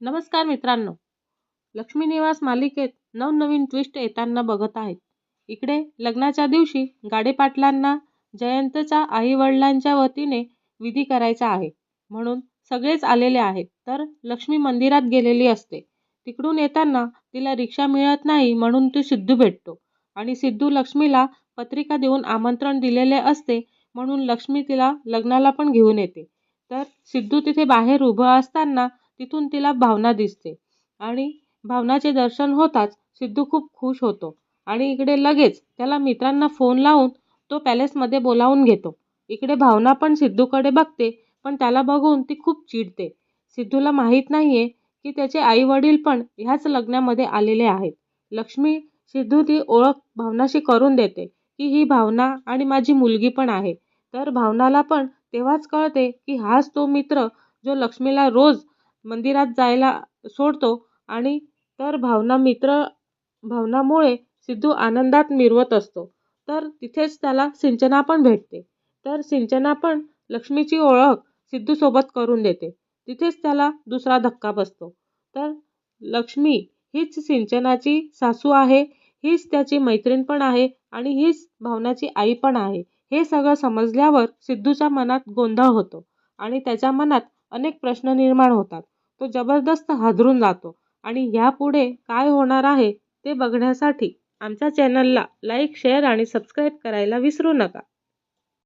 नमस्कार मित्रांनो. लक्ष्मी निवास मालिकेत नवनवीन ट्विस्ट येताना बघत आहेत. इकडे लग्नाच्या दिवशी गाडेपाटलांना जयंतच्या आईवडिलांच्या वतीने विधी करायचा आहे. म्हणून सगळेच आलेले आहेत. तर लक्ष्मी मंदिरात गेलेली असते. तिकडून येताना तिला रिक्षा मिळत नाही म्हणून ती सिद्धू भेटतो. आणि सिद्धू लक्ष्मीला पत्रिका देऊन आमंत्रण दिलेले असते म्हणून लक्ष्मी तिला लग्नाला पण घेऊन येते. तर सिद्धू तिथे बाहेर उभं असताना तिथून तिला भावना दिसते. आणि भावनाचे दर्शन होताच सिद्धू खूप खुश होतो. आणि इकडे लगेच त्याला मित्रांना फोन लावून तो पॅलेसमध्ये बोलावून घेतो. इकडे भावना पण सिद्धूकडे बघते पण त्याला बघून ती खूप चिडते. सिद्धूला माहीत नाही आहे की त्याचे आई वडील पण ह्याच लग्नामध्ये आलेले आहेत. लक्ष्मी सिद्धू ती ओळख भावनाशी करून देते की ही भावना आणि माझी मुलगी पण आहे. तर भावनाला पण तेव्हाच कळते की हाच तो मित्र जो लक्ष्मीला रोज मंदिरात जायला सोडतो आणि तर भावना मित्र भावनामुळे सिद्धू आनंदात मिरवत असतो. तर तिथेच त्याला सिंचना पण भेटते. तर सिंचना पण लक्ष्मीची ओळख सिद्धूसोबत करून देते. तिथेच त्याला दुसरा धक्का बसतो. तर लक्ष्मी हीच सिंचनाची सासू आहे हीच त्याची मैत्रीण पण आहे आणि हीच भावनाची आई पण आहे. हे सगळं समजल्यावर सिद्धूच्या मनात गोंधळ होतो आणि त्याच्या मनात अनेक प्रश्न निर्माण होतात. तो जबरदस्त हादरून जातो. आणि ह्यापुढे काय होणार आहे ते बघण्यासाठी आमच्या चॅनलला लाईक शेअर आणि सबस्क्राईब करायला विसरू नका.